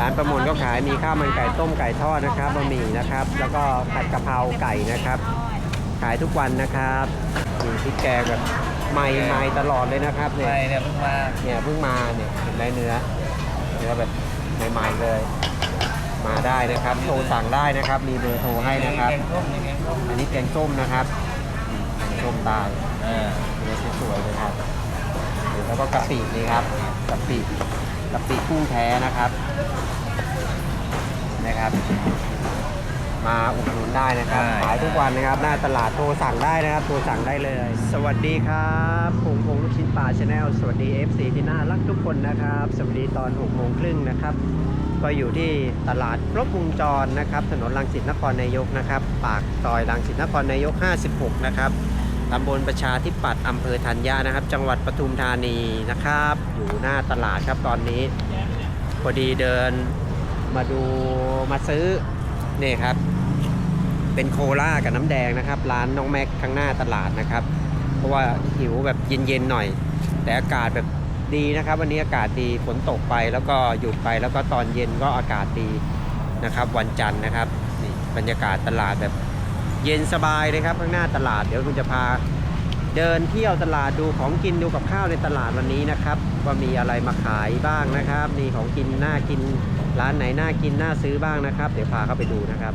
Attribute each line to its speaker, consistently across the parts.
Speaker 1: ร้านประมวลก็ขายมีข้าวมันไก่ต้มไก่ทอดนะครับบะหมี่นะครับ แล้วก็ผัดกะเพราไก่นะครับ ขายทุกวันนะครับมีพริกแกงแบบใหม่ใหม่ตลอดเลยนะครับเนี่ย
Speaker 2: ไม่เนี่ยเพิ่งมา
Speaker 1: เนี่ยเพิ่งมาเนี่ยเห็นไหมเนื้อเนื้อแบบใหม่ๆเลย มาได้นะครับโทรสั่งได้นะครับ มีเบอร์โทรให้นะครับ
Speaker 2: แกงส้มนี่แกงส้ม
Speaker 1: อันนี้แกงส้มนะครับอืมแกงส้มใตาย
Speaker 2: เออ
Speaker 1: เนื้อสวยๆเลยครับแล้วก็กะปินี่ครับกะปิกะปิกุ้งแท้นะครับ นะครับ มาอุดหนุนได้นะครับขายทุกวันนะครับ หน้าตลาดโทรสั่งได้นะครับโทรสั่งได้เลย สวัสดีครับผมพงษ์ลูกชิ้นปลาชาแนลสวัสดี FC ที่น่ารักทุกคนนะครับ สวัสดีตอน6โมงครึ่งนะครับ ก็อยู่ที่ตลาดครบวงจรนะครับ ถนนรังสิตนครนายกนะครับ ปากซอยรังสิตนครนายก 56 นะครับตำบลประชาธิปัตย์อำเภอธัญญานะครับ จังหวัดปทุมธานีนะครับ อยู่หน้าตลาดครับตอนนี้ พอดีเดิน มาดูมาซื้อนี่ครับ เป็นโคลากับน้ำแดงนะครับ ร้านน้องแม็กข้างหน้าตลาดนะครับ เพราะว่าหิวแบบเย็นๆหน่อย แต่อากาศแบบดีนะครับ วันนี้อากาศดีฝนตกไปแล้วก็หยุดไปแล้วก็ตอนเย็นก็อากาศดีนะครับ วันจันทร์นะครับนี่บรรยากาศตลาดแบบเย็นสบายเลยครับข้างหน้าตลาดเดี๋ยวคุณจะพาเดินเที่ยวตลาดดูของกินดูกับข้าวในตลาดวันนี้นะครับ ว่ามีอะไรมาขายบ้างนะครับ มีของกินน่ากิน ร้านไหนน่ากินน่าซื้อบ้างนะครับ เดี๋ยวพาเข้าไปดูนะครับ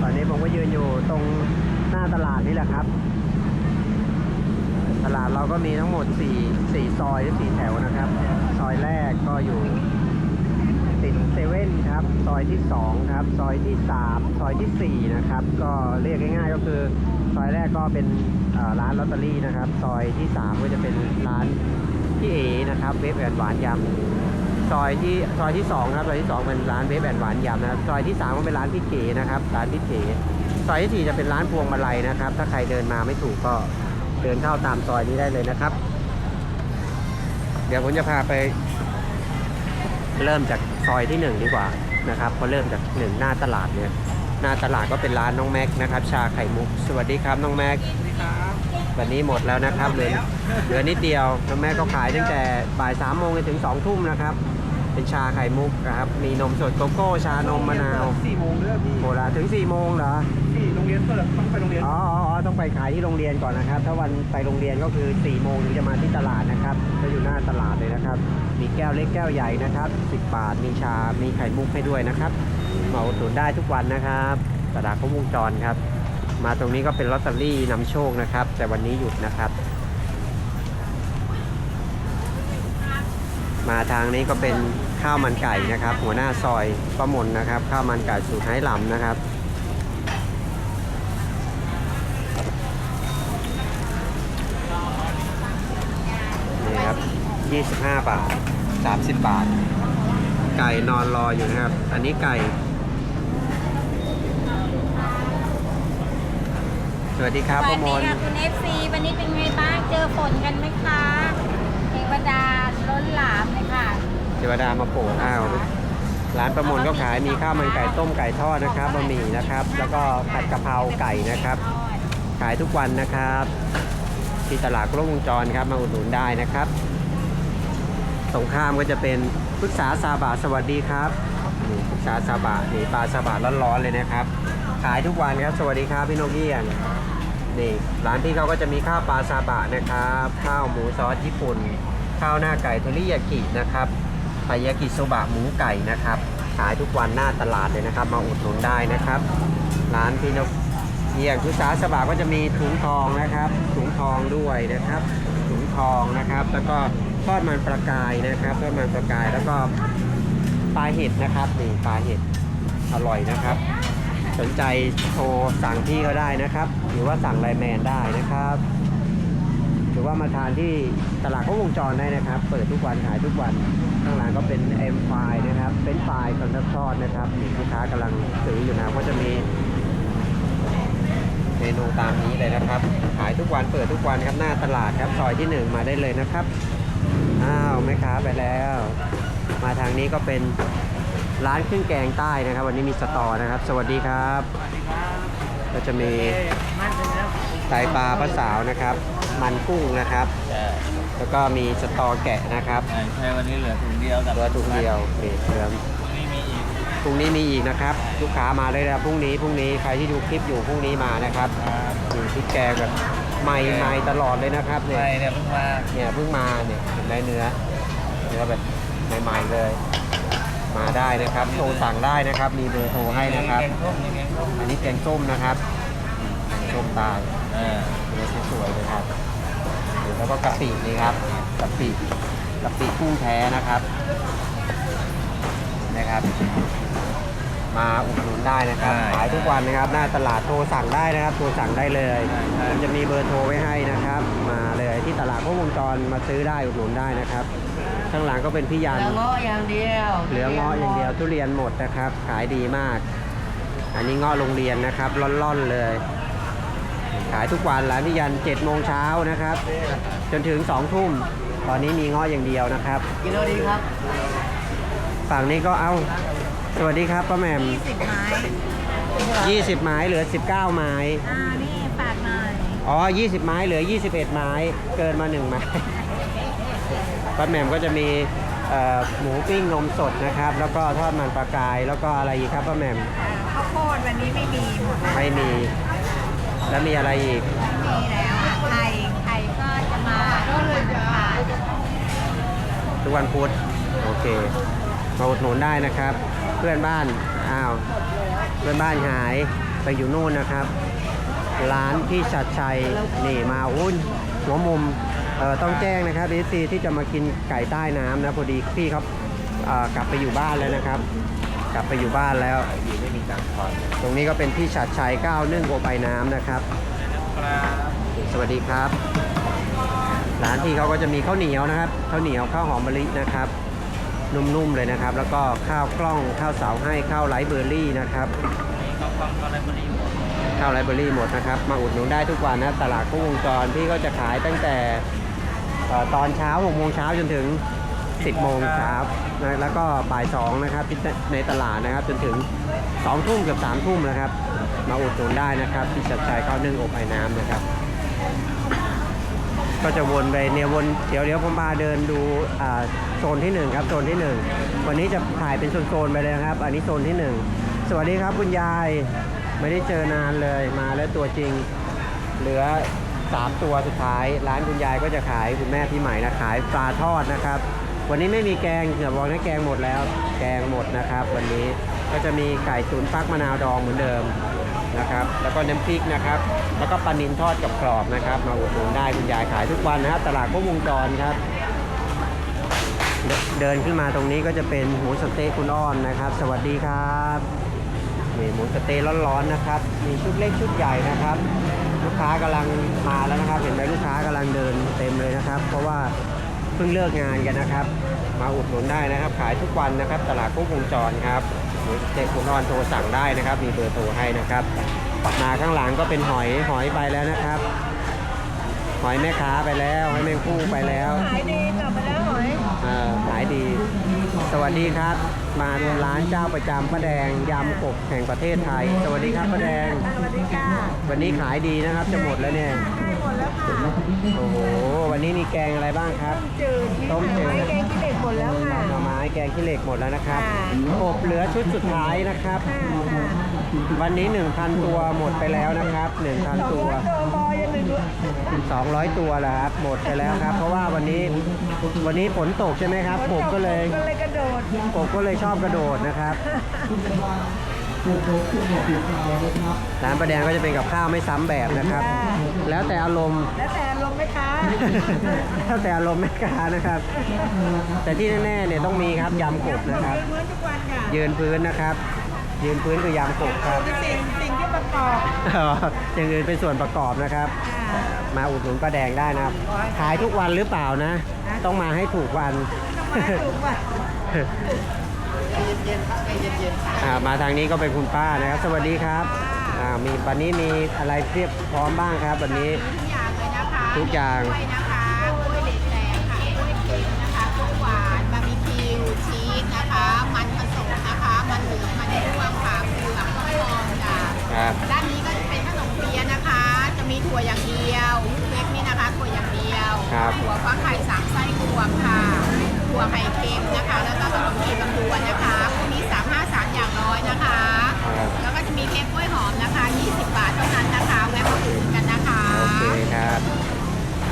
Speaker 1: ตอนนี้ผมก็ยืนอยู่ตรงหน้าตลาดนี่แหละครับ ตลาดเราก็มีทั้งหมด4 4ซอยหรือ4แถวนะครับ ซอยแรกก็อยู่ติดเซเว่นครับ ซอยที่2ครับ ซอยที่3ซอยทีสี่4นะครับ ก็เรียกง่ายๆก็คือ ซอยแรกก็เป็นร้านลอตเตอรี่นะครับ ซอยที่ 3 ก็จะเป็นร้าน พี่เอนะครับเวฟแอนหวานยำซอยที่ซอยที่สองครับซอยที่สองเป็นร้านเวฟแอนหวานยำนะครับซอยที่สามก็เป็นร้านพี่เก๋นะครับร้านพี่เก๋ซอยที่สี่จะเป็นร้านพวงมาลัยนะครับ ถ้าใครเดินมาไม่ถูกก็เดินเข้าตามซอยนี้ได้เลยนะครับ เดี๋ยวผมจะพาไป เริ่มจากซอยที่หนึ่งดีกว่านะครับพอเริ่มจากหนึ่งหน้าตลาดเนี่ยหน้าตลาดก็เป็นร้านน้องแม็กนะครับ ชาไข่มุก สวัสดีครับน้องแม็กวั นนี้หมดแล้วนะครับเหลือเหลือนิดเดียวน้องแม่ก็ขายตั้งแต่บ่ายสามโมงจนถึงสองทุ่มนะครับ เป็นชาไข่มุกนะครับ มีนมสดโกโก้ชานมมะนาว
Speaker 2: สี่โมงเด้อพี่
Speaker 1: โบราณถึง4ี่โมงเหรอ
Speaker 2: สี่โรงเรียนเปิดต้องไปโรงเรียน
Speaker 1: อ๋ออ๋ออ๋อต้องไปขายที่โรงเรียนก่อนนะครับ ถ้าวันไปโรงเรียนก็คือ4ี่โมงถึงจะมาที่ตลาดนะครับจะอยู่หน้าตลาดเลยนะครับ มีแก้วเล็กแก้วใหญ่นะครับ10บาทมีชา มีไข่มุกให้ด้วยนะครับมาอุดหนุนได้ทุกวันนะครับตลาดครบวงจรครับ มาตรงนี้ก็เป็นลอตเตอรี่นำโชคนะครับ แต่วันนี้หยุดนะครับ มาทางนี้ก็เป็นข้าวมันไก่นะครับ หัวหน้าซอยประมนนะครับ ข้าวมันไก่สูตรไห้ลำนะครับนี่ครับ 25 บาท 30 บาท ไก่นอนรออยู่นะครับ อันนี้ไก่ สวัสดีครับ
Speaker 3: ส
Speaker 1: ป
Speaker 3: วั
Speaker 1: ระ
Speaker 3: ส
Speaker 1: ม
Speaker 3: ดี
Speaker 1: วล
Speaker 3: ค่ะคุณเอฟซีวันนี้เป็นไงบ้างเจอฝนกันไหมคะเทวดาล้นหลามเลยค่ะ
Speaker 1: เทวดามาโปรดอ้าว ร้านประมวลก็ขายมีข้าวมันไก่ต้มไก่ทอดนะครับบะหมี่นะครับ แล้วก็ผัดกะเพราไก่นะครับ ขายทุกวันนะครับ ที่ตลาดกล้องวงจรครับมาอุดหนุนได้นะครับ ตรงข้ามก็จะเป็นพุทธาซาบะสวัสดีครับนี่พุทธาซาบะนี่ปลาซาบะร้อนๆเลยนะครับ ขายทุกวันครับ สวัสดีครับพี่นกเอี้ยง นี่ร้านพี่เขาก็จะมีข้าวปลาซาบะนะครับ ข้าวหมูซอสญี่ปุ่น ข้าวหน้าไก่เทริยากินะครับไทยากิโซบะหมูไก่นะครับขายทุกวันหน้าตลาดเลยนะครับ มาอุดหนุนได้นะครับ ร้านพี่นกอย่างทุสาสบาก็จะมีถุงทองนะครับถุงทองด้วยนะครับถุงทองนะครับ แล้วก็ทอดมันปลากายนะครับทอดมันปลากายแล้วก็ปลาเห็ดนะครับนี่ปลาเห็ดอร่อยนะครับ สนใจโทรสั่งพี่เขาได้นะครับ หรือว่าสั่งไลแมนได้นะครับ หรือว่ามาทานที่ตลาดครบวงจรได้นะครับ เปิดทุกวันขายทุกวัน ข้างหลังก็เป็นเอ็มไฟนะครับ เป็นไฟคอนทอดนะครับนี่ลูกค้ากำลังซื้ออยู่นะก็จะมีเมนูตามนี้เลยนะครับ ขายทุกวันเปิดทุกวันครับหน้าตลาดครับซอยที่หนึ่งมาได้เลยนะครับ อ้าวแม่ค้าไปแล้ว มาทางนี้ก็เป็น ร้านเครื่องแกงใต้นะครับ วันนี้มีสตอนะครับ สวัสดีครับ
Speaker 2: สวัสดีครับ
Speaker 1: ก็จะมี
Speaker 2: เอ๊ะมั่นเป็นแล้ว
Speaker 1: ไตปลาปลาสาวนะครับ มันกุ้งนะครับ
Speaker 2: ใช่
Speaker 1: แล้วก็มีสตอแกะนะครับ
Speaker 2: ใช่วันนี้เหลือถุงเดียวกับ
Speaker 1: เหลือถุงเดียวนี่เหลือ
Speaker 2: ไม่มีอีก
Speaker 1: พรุ่งนี้มีอีกนะครับ ลูกค้ามาเลยนะครับพรุ่งนี้พรุ่งนี้ใครที่ดูคลิปอยู่พรุ่งนี้มานะครับ
Speaker 2: ครับ
Speaker 1: มีพริกแกงแบบใหม่ใหม่ตลอดเลยนะครับเนี่ย
Speaker 2: ไม่เนี่ยเพิ่งมา
Speaker 1: เนี่ยเพิ่งมาเนี่ยเห็นไหมเนื้อเนื้อแบบใหม่ๆเลย มาได้นะครับโทรสั่งได้นะครับ มีเบอร์โทรให้นะครับ
Speaker 2: แกงส้มนี่แกงส้ม
Speaker 1: อันนี้แกงส้มนะครับแกงส้มตาย
Speaker 2: เออ
Speaker 1: เนื้อสวยๆเลยครับแล้วก็กะปินี่ครับกะปิกะปิกุ้งแท้นะครับนะครับ มาอุดหนุนได้นะครับขายทุกวันนะครับ หน้าตลาดโทรสั่งได้นะครับโทรสั่งได้เลยผมจะมีเบอร์โทรไว้ให้นะครับ มาเลยที่ตลาดพวกวงจรมาซื้อได้อุดหนุนได้นะครับ ข้างหลังก็เป็นพี่ยัน
Speaker 4: แล้วเงาะอย่างเดียว
Speaker 1: เหลือเงาะอย่างเดียวทุเรียนหมดนะครับ ขายดีมาก อันนี้เงาะโรงเรียนนะครับร่อนๆเลย ขายทุกวันร้านพี่ยัน7โมงเช้านะครับ จนถึง2ทุ่มตอนนี้มีเงาะอย่างเดียวนะครับ
Speaker 4: กิโลดีครับ
Speaker 1: ฝั่งนี้ก็เอาสวัสดีครับป้าแหม่ม
Speaker 3: 20ไม้
Speaker 1: 20 ไม้เหลือ 19 ไม้
Speaker 3: อ่านี่ฝากหน่อย
Speaker 1: อ๋อ 20 ไม้เหลือ 21 ไม้ เกินมา 1 ไม้ ป้าแหม่มก็จะมีเอ่อหมูปิ้งนมสดนะครับ แล้วก็ทอดมันปลากาย แล้วก็อะไรอีกครับป้าแหม่ม
Speaker 3: ข้าวโพดวันนี้ไม่มีหมดแล้ว
Speaker 1: ไม่มี แล้วมีอะไรอีก
Speaker 3: มีแล้วอะไข่ไข่ก็จะมาก็เลยจะขาย
Speaker 1: ทุกวันพุธโอเคมาอุดหนุนได้นะครับ เพื่อนบ้านอ้าวเพื่อนบ้านหายไปอยู่นู่นนะครับ ร้านพี่ชัดชัยนี่มาอุ้นหัวมุมเอ่อ ต้องแจ้งนะครับดีซีที่จะมากินไก่ใต้น้ำนะพอดีพี่เขาเอ่อกลับไปอยู่บ้านแล้วนะครับ กลับไปอยู่บ้านแล้ว
Speaker 2: อยู่ไม่มีตังค์ทอน
Speaker 1: ตรงนี้ก็เป็นพี่ชัดชัยก้าวนึ่งโอไปน้ำนะครับ
Speaker 2: ครับ
Speaker 1: สวัสดีครับ ร้านที่เขาก็จะมีข้าวเหนียวนะครับข้าวเหนียวข้าวหอมมะลินะครับนุ่มๆเลยนะครับ แล้วก็ข้าวกล้องข้าวเสาให้ข้าวไรซ์เบอร์รี่นะครับ
Speaker 2: มีข้าวกล้องข้าวไรซ์เบอรี่หมด
Speaker 1: ข้าวไรซ์เบอร์รี่หมดนะครับ มาอุดหนุนได้ทุกวันนะตลาดกุ้งวงจรพี่ก็จะขายตั้งแต่เอ่อ ตอนเช้า6โมงเช้าจนถึง 10 โมงเช้านะแล้วก็บ่าย2นะครับที่ในตลาดนะครับจนถึง 2 ทุ่มเกือบ3ทุ่มนะครับ มาอุดหนุนได้นะครับ ที่ชัดชัยข้าวนึ่งอบไอ้น้ำนะครับ ก็จะวนไปเนี่ยวนเดี๋ยวเดี๋ยวผมพาเดินดูโซนที่หนึ่งครับโซนที่หนึ่งวันนี้จะถ่ายเป็นโซนๆไปเลยนะครับ อันนี้โซนที่หนึ่งสวัสดีครับคุณยายไม่ได้เจอนานเลยมาแล้วตัวจริง เหลือ 3 ตัวสุดท้าย ร้านคุณยายก็จะขายคุณแม่พี่ใหม่นะขายปลาทอดนะครับ วันนี้ไม่มีแกงเดี๋ยวบอกนะแกงหมดแล้ว แกงหมดนะครับ วันนี้ก็จะมีไก่ตุ๋นฟักมะนาวดองเหมือนเดิมนะครับ แล้วก็น้ำพริกนะครับ แล้วก็ปลานิลทอดกับกรอบนะครับ มาอุดหนุนได้คุณยายขายทุกวันนะครับตลาดก็วงจรครับ เดินขึ้นมาตรงนี้ก็จะเป็นหมูสเต๊ะคุณอ้อนนะครับ สวัสดีครับ นี่หมูสะเต๊ะร้อนๆนะครับมีชุดเล็กชุดใหญ่นะครับ ลูกค้ากำลังมาแล้วนะครับ เห็นไหมลูกค้ากำลังเดินเต็มเลยนะครับ เพราะว่าเพิ่งเลิกงานกันนะครับ มาอุดหนุนได้นะครับ ขายทุกวันนะครับ ตลาดกุ้งวงจรครับหมูสะเต๊ะคุณอ้อนโทรสั่งได้นะครับ มีเบอร์โทรให้นะครับมาข้างหลังก็เป็นหอยหอยไปแล้วนะครับหอยแม่ค้าไปแล้วหอยแมงคู่ไปแล้ว
Speaker 3: ขายดีกลับมาแล้วหอย
Speaker 1: เอ่อขายดี สวัสดีครับ มาร้านเจ้าประจำป้าแดงยำกบแห่งประเทศไทย สวัสดีครับป้าแดง
Speaker 3: สวัสดีค่ะ
Speaker 1: วันนี้ขายดีนะครับ จะหมดแล้วเนี่ย
Speaker 3: หมดแล้วค่ะ
Speaker 1: โอ้โหวันนี้มีแกงอะไรบ้างครับ
Speaker 3: จืด
Speaker 1: ต้มจืด
Speaker 3: ไม้แกงขี้เหล็กหมดแล้วค่ะ
Speaker 1: หน่อไม้แกงขี้เหล็กหมดแล้วนะครับ
Speaker 3: ค่ะ
Speaker 1: กบเหลือชุดสุดท้ายนะครับ
Speaker 3: ค่ะค่ะ
Speaker 1: วันนี้ 1,000 ตัวหมดไปแล้วนะครับ 1,000 ตัว
Speaker 3: ตัวบอยยังหนึ่งด้วย
Speaker 1: 200 ตัวแล้วครับ หมดไปแล้วครับ เพราะว่าวันนี้วันนี้ฝนตกใช่ไหมครับกบก็เลย
Speaker 3: ก็เลยกระ โดด
Speaker 1: กบก็เลยชอบกระโดดนะครับร้านประแดงก็จะเป็นกับข้าวไม่ซ้ำแบบนะครับ แล้วแต่อารมณ์
Speaker 3: แล้วแต่ลมไหมคะ
Speaker 1: แล้วแต่อารมณ์แม่ค้านะครับ แต่ที่แน่ๆเนี่ยต้องมีครับยำกบนะครับ
Speaker 3: เหมือนทุกวันค่ะ
Speaker 1: ยืนพื้นนะครับ ยืนพื้นคือยำกบครับ
Speaker 3: คือสิ่งสิ่งที่ประกอบ
Speaker 1: อ๋ออย่างอื่นเป็นส่วนประกอบนะครับ
Speaker 3: ค่ะ
Speaker 1: มาอุดหนุนป้าแดงได้นะครับ ขายทุกวันหรือเปล่านะ ต้องมาให้ถูกวัน
Speaker 3: ต้ มา
Speaker 1: ทางนี้ก็เป็นคุณป้านะครับ สวัสดีครับมีวันนี้มีอะไรเพียบพร้อมบ้างครับวันนี้
Speaker 3: ทุกอย่างเลยนะคะ
Speaker 1: ทุกอย่าง
Speaker 3: นะคะกล้วยเด็กแดงค่ะกล้วยเค็นะคะกล้วยหวานบาร์บีคิวชีสนะคะ มันผสมนะคะ มันเหลืองมันร่วงค่ะเผือกข้าวทองจ้ะ
Speaker 1: ค
Speaker 3: ด้านนี้ก็จะเป็นขนมเปี๊ยะนะคะ จะมีถั่วอย่าง
Speaker 5: เดียวเค้กนี่นะคะถั่วอย่างเดียวถั่วฟัก
Speaker 3: ไข่
Speaker 5: สามไส้รวมค่ะ
Speaker 3: เค็มนะคะ แล้วก็ขนมจีบลำดวนนะคะพวกนี้353อย่างร้อยนะคะ
Speaker 1: ครับ
Speaker 3: แล้วก็จะมีเค้กกล้วยหอมนะคะ20 บาทเท่านั้นนะคะแวะมาอุดหนุนกันนะคะ
Speaker 1: โอเคครับ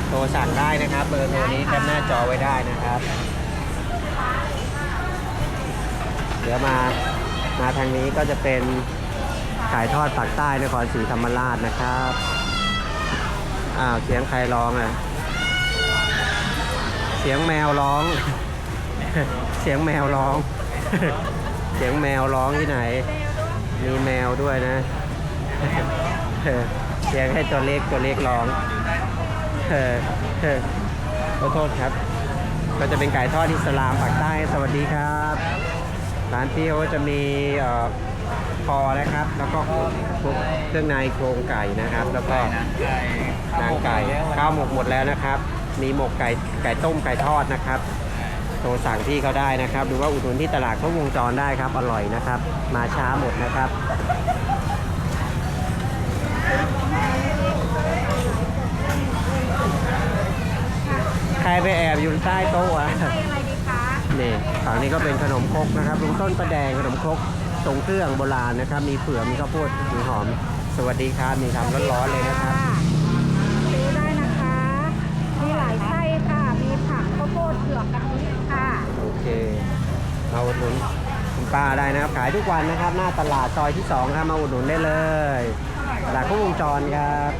Speaker 1: โทรสั่งได้นะครับ เบอร์โทรนี้แคปหน้าจอไว้ได้นะครับ เดี๋ยวมามาทางนี้ก็จะเป็นขายทอดปากใต้นครศรีธรรมราชนะครับอ้าวเสียงใครร้องอะเสียงแมวร้อง เสียงแมวร้อง เสียงแมวร้องที่ไหน มีแมวด้วยนะเออเสียงให้ตัวเล็กตัวเล็กร้องเออเออขอโทษครับ ก็จะเป็นไก่ทอดอิสลามปากใต้สวัสดีครับ ร้านพี่เขาก็จะมีเอ่อคอนะครับ แล้วก็คลุกเครื่องในโครงไก่นะครับ แล้วก็
Speaker 2: ไก่
Speaker 1: นางไก่ข้าวหมกหมดแล้วนะครับ มีหมกไก่ไก่ต้มไก่ทอดนะครับโทรสั่งพี่เขาได้นะครับ หรือว่าอุดหนุนที่ตลาดเขาวงจรได้ครับ อร่อยนะครับ มาช้าหมดนะครับใครไปแอบอยู่ใต้โต๊ะอะ
Speaker 3: ใช่อะไรดีคะ
Speaker 1: นี่ฝั่งนี้ก็เป็นขนมครกนะครับลุงต้นประแดงขนมครกทรงเครื่องโบราณนะครับ มีเผือกมีข้าวโพดมีหอม สวัสดีครับมีทำร้อนๆเลยนะครับ
Speaker 3: ซื้อได้นะคะ มีหลายไส้ค่ะ มีผักข้าวโพดเผือกกะทิค่ะ
Speaker 1: โอเค มาอุดหนุนคุณป้าได้นะครับ ขายทุกวันนะครับ หน้าตลาดซอยที่2ครับมาอุดหนุนได้เลยตลาดครบวงจรครับ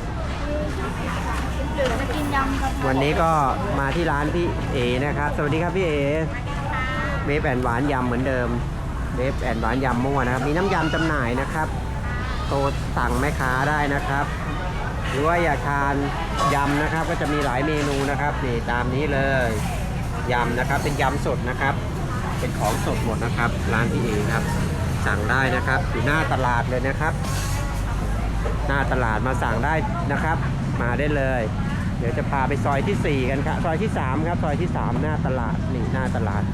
Speaker 3: หรือจะกินยำกับ
Speaker 1: วันนี้ก็มาที่ร้านพี่เอนะครับ สวัสดีครับพี่เอเวฟแอนหวานยำเหมือนเดิมเวฟแอนหวานยำมั่วนะครับ มีน้ำยำจำหน่ายนะครับโทรสั่งแม่ค้าได้นะครับ หรือว่าอยากทานยำนะครับ ก็จะมีหลายเมนูนะครับนี่ตามนี้เลยยำนะครับเป็นยำสดนะครับ เป็นของสดหมดนะครับ ร้านพี่เอครับ สั่งได้นะครับ อยู่หน้าตลาดเลยนะครับ หน้าตลาดมาสั่งได้นะครับ มาได้เลย เดี๋ยวจะพาไปซอยที่ 4 กันครับซอยที่ 3 ครับซอยที่ 3 หน้าตลาดนี่หน้าตลาด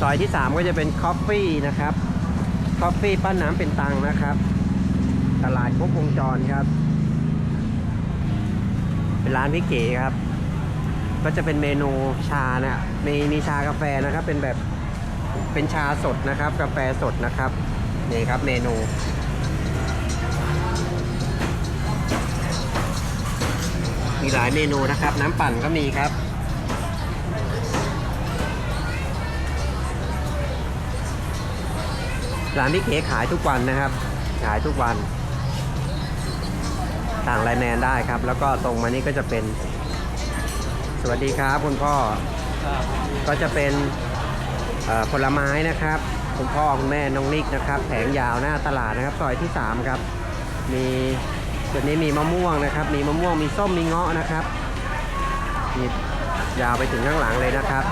Speaker 1: ซอยที่ 3 ก็จะเป็นคอฟฟี่นะครับคอฟฟี่ป้าน้ำเป็นตังนะครับ ตลาดครบวงจรครับ เป็นร้านพี่เก๋ครับ ก็จะเป็นเมนูชานะมีมีชากาแฟนะครับ เป็นแบบเป็นชาสดนะครับ กาแฟสดนะครับนี่ครับเมนูมีหลายเมนูนะครับ น้ำปั่นก็มีครับ ร้านพี่เก๋ขายทุกวันนะครับ ขายทุกวัน สั่งไลน์แมนได้ครับ แล้วก็ตรงมานี่ก็จะเป็น สวัสดีครับคุณพ่อ ก็จะเป็นผลไม้นะครับ คุณพ่อคุณแม่น้องนิกนะครับ แผงยาวหน้าตลาดนะครับซอยที่ 3 ครับ มีจุดนี้มีมะม่วงนะครับ มีมะม่วงมีส้มมีเงาะนะครับมียาวไปถึงข้างหลังเลยนะครับ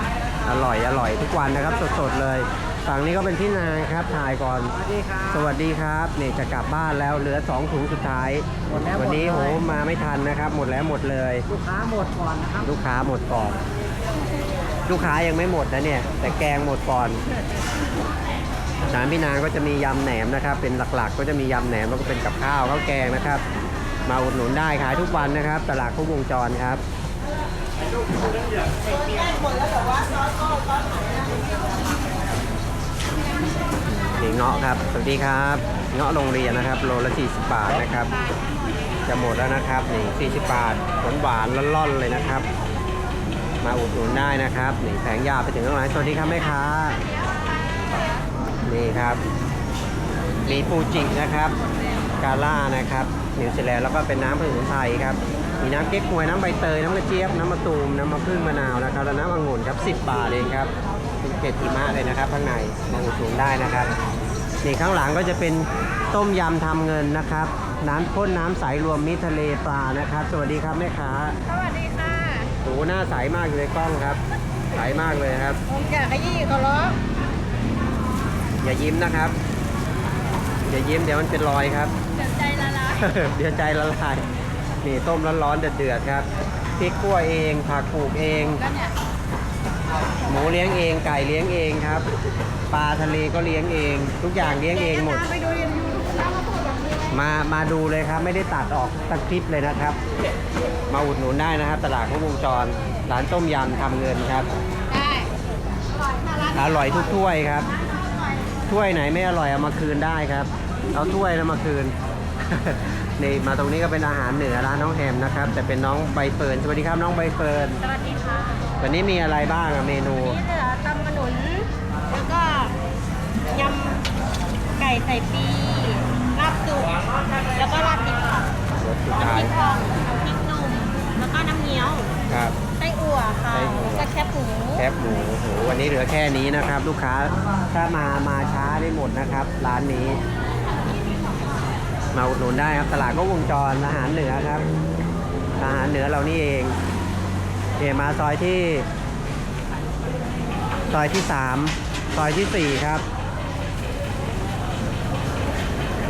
Speaker 1: อร่อยอร่อยทุกวันนะครับสดๆเลย ฝั่งนี้ก็เป็นพี่นางครับถ่ายก่อน
Speaker 2: สวัสดีครับ
Speaker 1: สวัสดีครับนี่จะกลับบ้านแล้วเหลือสองถุงสุดท้าย
Speaker 2: หมดแล้ว
Speaker 1: วันนี้
Speaker 2: หม
Speaker 1: โห
Speaker 2: ดเลย
Speaker 1: มาไม่ทันนะครับ หมดแล้วหมดเลย
Speaker 2: ลูกค้าหมดก่อนนะครับ
Speaker 1: ลูกค้าหมดก่อน ลูกค้ายังไม่หมดนะเนี่ย แต่แกงหมดก่อนร้านพี่นางก็จะมียำแหนมนะครับ เป็นหลักๆ ก็จะมียำแหนมแล้วก็เป็นกับข้าวข้าวแกงนะครับ มาอุดหนุนได้ขายทุกวันนะครับ ตลาดครบวงจรครับ นี่เงาะครับ สวัสดีครับ เงาะโรงเรียนนะครับ โลละ 40 บาทนะครับ จะหมดแล้วนะครับนี่40 บาทหวานหวานๆร่อนๆเลยนะครับ มาอุดหนุนได้นะครับนี่แผงยาไปถึงข้างหลังสวัสดีครับแม่ค้า นี่ครับ มีฟูจินะครับ กาล่านะครับนิวซีแลนด์แล้วก็เป็นน้ำผึ้ไทยครับ มีน้ำเก๊กฮวย น้ำใบเตย น้ำกระเจี๊ยบ น้ำมะตูม น้ำมะพึ่งมะนาวนะครับ แล้วน้ำองุ่นครับ 10 บาทเองครับ เป็นเกล็ดหิมะเลยนะครับ ข้างในมาอุดหนุนได้นะครับนี่ข้างหลังก็จะเป็นต้มยำทำเงินนะครับ น้ำข้นน้ำใสรวมมิตรทะเลปลานะครับ สวัสดีครับแม่ค้า
Speaker 3: สวัสดีค่ะ
Speaker 1: โหหน้าใสมากอยู่ในกล้องครับ ใสมากเลยครับ
Speaker 3: ผมแกะขยี้เขาล้อ
Speaker 1: อย่ายิ้มนะครับ อย่ายิ้มเดี๋ยวมันเป็นรอยครับ
Speaker 3: เดี๋ยวใจละลาย
Speaker 1: เดี๋ยวใจละลายนี่ต้มร้อนๆเดือดๆครับพริกขั่วเองผักปลูกเอง
Speaker 3: แล้วเนี่ย
Speaker 1: หมูเลี้ยงเอง ไก่เลี้ยงเองครับ ปลาทะเลก็เลี้ยงเอง ทุกอย่างเลี้ยงเองหมด
Speaker 3: ไปดูยูทูบแล้วมาพูดแบบนี้แล้ว
Speaker 1: มา มาดูเลยครับ ไม่ได้ตัดออกสักคลิปเลยนะครับ มาอุดหนุนได้นะครับ ตลาดครบวงจร ร้านต้มยำทำเงินครับ
Speaker 3: ได้ถ้าร้าน
Speaker 1: อร่อยทุกถ้วยครับ ถ้วยไหนไม่อร่อยเอามาคืนได้ครับ เอาถ้วยแล้วมาคืน นี่มาตรงนี้ก็เป็นอาหารเหนือร้านน้องแฮมนะครับ แต่เป็นน้องใบเฟิร์น สวัสดีครับน้องใบเฟิร์น
Speaker 3: สวัสดีค่ะ
Speaker 1: วันนี้มีอะไรบ้างอะเมนู
Speaker 3: นี่เหลือตำขนุน แล้วก็ยำไก่ใส่ปีลาบสุกแล้วก็ลาบดิบค่ะ
Speaker 1: รสสุด
Speaker 3: น้ำ
Speaker 1: ท้า
Speaker 3: พ
Speaker 1: ย
Speaker 3: ริกทองน้ำพริกหนุ่มแล้วก็น้ำเงี้ยว
Speaker 1: ครับ
Speaker 3: ไส้อั่วค่ะ
Speaker 1: ไส้อั่ว
Speaker 3: แล้วก็แคบหมู
Speaker 1: แคบหมูโอ้โหวันนี้เหลือแค่นี้นะครับ ลูกค้าถ้ามามาช้าได้หมดนะครับ ร้านนี้ มาอุดหนุนได้ครับตลาดก็วงจรอาหารเหนือครับ อาหารเหนือเรานี่เอง เดี๋ยวมาซอยที่ ซอยที่สามซอยที่สี่ครับ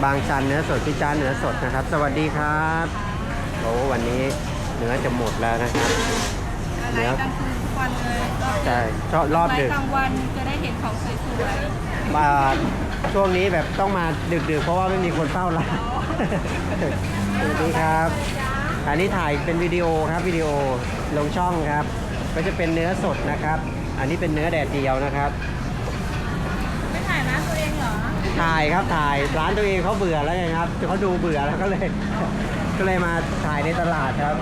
Speaker 1: บางชันเนื้อสดพิจารเนื้อสดนะครับ สวัสดีครับโอ้วันนี้เนื้อจะหมดแล้วนะครับ
Speaker 3: อะไรกลางคืนทุกวันเลยรอบ
Speaker 1: ใช่ชอบรอบดึก
Speaker 3: กลางวันจะได้เห็นของสวย
Speaker 1: มาช่วงนี้แบบต้องมาดึกๆ เพราะว่าไม่มีคนเฝ้าร้านสวัสดีครับ อันนี้ถ่ายเป็นวิดีโอครับวิดีโอลงช่องครับ ก็จะเป็นเนื้อสดนะครับ อันนี้เป็นเนื้อแดดเดียวนะครับ
Speaker 3: ๆไม่ถ่ายร้านตัวเองเหรอ
Speaker 1: ถ่ายครับถ่ายร้านตัวเองเขาเบื่อแล้วไงครับเขาดูเบื่อแล้วก็เลย ก็เลยมาถ่ายในตลาดครับ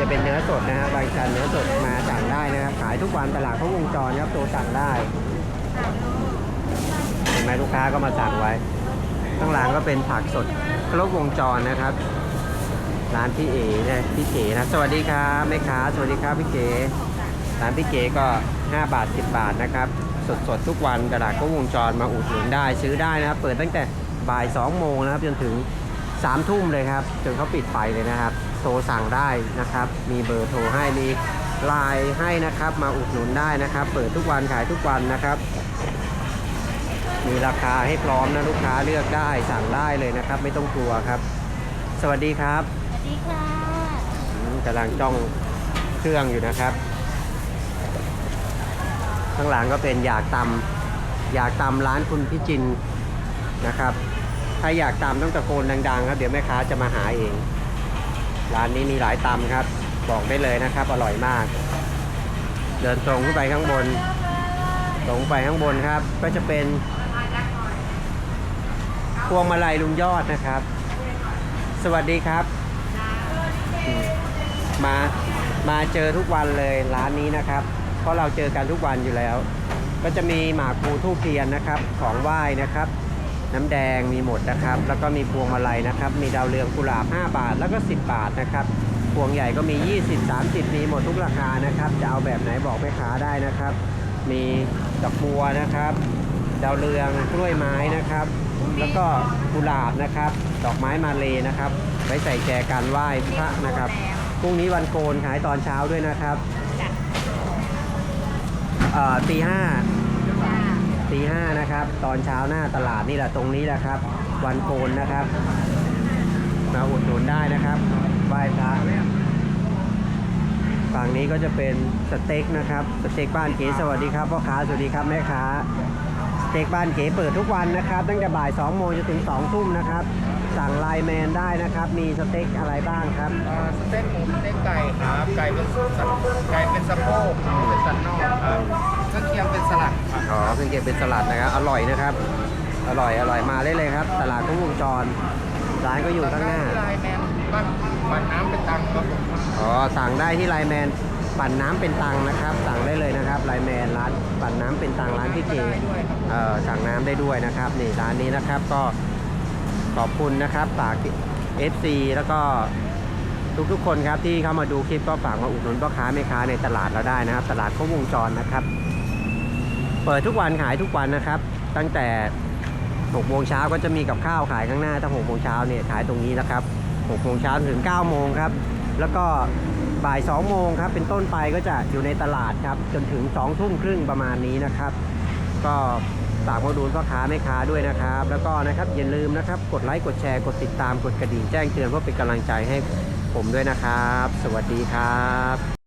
Speaker 1: จะเป็นเนื้อสดนะครับบางชันเนื้อสดมาสั่งได้นะครับ ขายทุกวันตลาดเขาวงจรครับตัวสั่งได้เห็นไหมลูกค้าก็มาสั่งไว้ ข้างหลังก็เป็นผักสดครบวงจรนะครับ ร้านพี่เอ๋นะพี่เก๋นะสวัสดีครับแม่ค้าสวัสดีครับพี่เก๋ร้านพี่เก๋ก็ 5 บาท 10 บาทนะครับ สดสดๆทุกวันตลาดก็วงจรมาอุดหนุนได้ซื้อได้นะครับ เปิดตั้งแต่บ่าย 2 โมงนะครับจนถึง 3 ทุ่มเลยครับ จนเขาปิดไฟเลยนะครับ โทรสั่งได้นะครับ มีเบอร์โทรให้มีไลน์ให้นะครับมาอุดหนุนได้นะครับ เปิดทุกวันขายทุกวันนะครับมีราคาให้พร้อมนะลูกค้าเลือกได้สั่งได้เลยนะครับ ไม่ต้องกลัวครับ สวัสดีครับ
Speaker 3: ดีค่ะ
Speaker 1: อืมกำลังจ้องเครื่องอยู่นะครับ ข้างหลังก็เป็นอยากตำอยากตำร้านคุณพิจินนะครับ ถ้าอยากตำต้องตะโกนดังๆ ครับ เดี๋ยวแม่ค้าจะมาหาเอง ร้านนี้มีหลายตำครับ บอกได้เลยนะครับ อร่อยมาก เดินตรงขึ้นไปข้างบน ตรงไปข้างบนครับ ก็จะเป็นพวงมาลัยลุงยอดนะครับ สวัสดีครับ มามาเจอทุกวันเลยร้านนี้นะครับ เพราะเราเจอกันทุกวันอยู่แล้ว ก็จะมีหมากภูทูบเทียนนะครับ ของไหว้นะครับ น้ำแดงมีหมดนะครับ แล้วก็มีพวงมาลัยนะครับ มีดาวเรืองกุหลาบ 5 บาทแล้วก็ 10 บาทนะครับพวงใหญ่ก็มี 20 30 มีหมดทุกราคานะครับ จะเอาแบบไหนบอกแม่ค้าได้นะครับ มีดอกบัวนะครับ ดาวเรืองกล้วยไม้นะครับ แล้วก็กุหลาบนะครับ ดอกไม้มาเลยนะครับ ไว้ใส่แจกันไหว้พระนะครับ พรุ่งนี้วันโกนขายตอนเช้าด้วยนะครับ
Speaker 3: จ้ะ
Speaker 1: เอ่อตีห้าตีห้านะครับ ตอนเช้าหน้าตลาดนี่แหละตรงนี้แหละครับ วันโกนนะครับ มาอุดหนุนได้นะครับไหว้พระฝั่งนี้ก็จะเป็นสเต็กนะครับสเต็กบ้านเก๋สวัสดีครับพ่อค้าสวัสดีครับแม่ค้าสเต็กบ้านเก๋เปิดทุกวันนะครับ ตั้งแต่บ่าย2โมงจนถึง2ทุ่มนะครับ สั่งไลน์แมนได้นะครับ มีสเต็กอะไรบ้างครับ
Speaker 2: อ่าสเต็กหมูสเต็กไก่ครับไก่เป็นสันไก่เป็นสะโพกหมูเป็นสันนอกครับเครื่องเคียงเป็นสลัดครับ
Speaker 1: อ๋อเครื่องเคียงเป็นสลัดนะครับ อร่อยนะครับ อร่อยอร่อยมาได้เลยครับ ตลาดก็วงจร ร้านก็อยู่ข้างหน้า
Speaker 2: ลายแมนบ้านบ้านน้ำเป็นตังครับผม
Speaker 1: อ๋อสั่งได้ที่ไลน์แมนปั่นน้ำเป็นตังนะครับ สั่งได้เลยนะครับไลน์แมนร้านปั่นน้ำเป็นตังร้านพี่เจเอ่อสั่งน้ำได้ด้วยนะครับนี่ร้านนี้นะครับก็ ขอบคุณนะครับฝาก FC แล้วก็ทุกๆคนครับที่เข้ามาดูคลิปก็ฝากมาอุดหนุนพ่อค้าแม่ค้าในตลาดเราได้นะครับ ตลาดครบวงจรนะครับ เปิดทุกวันขายทุกวันนะครับ ตั้งแต่6โมงเช้าก็จะมีกับข้าวขายข้างหน้าถ้า6โมงเช้าเนี่ยขายตรงนี้นะครับ6โมงเช้าถึง9โมงครับแล้วก็บ่าย2โมงครับเป็นต้นไปก็จะอยู่ในตลาดครับจนถึง2ทุ่มครึ่งประมาณนี้นะครับ ก็ ฝากมาดูพ่อค้าแม่ค้าด้วยนะครับ แล้วก็นะครับอย่าลืมนะครับ กดไลค์กดแชร์กดติดตามกดกระดิ่งแจ้งเตือนเพื่อเป็นกำลังใจให้ผมด้วยนะครับ สวัสดีครับ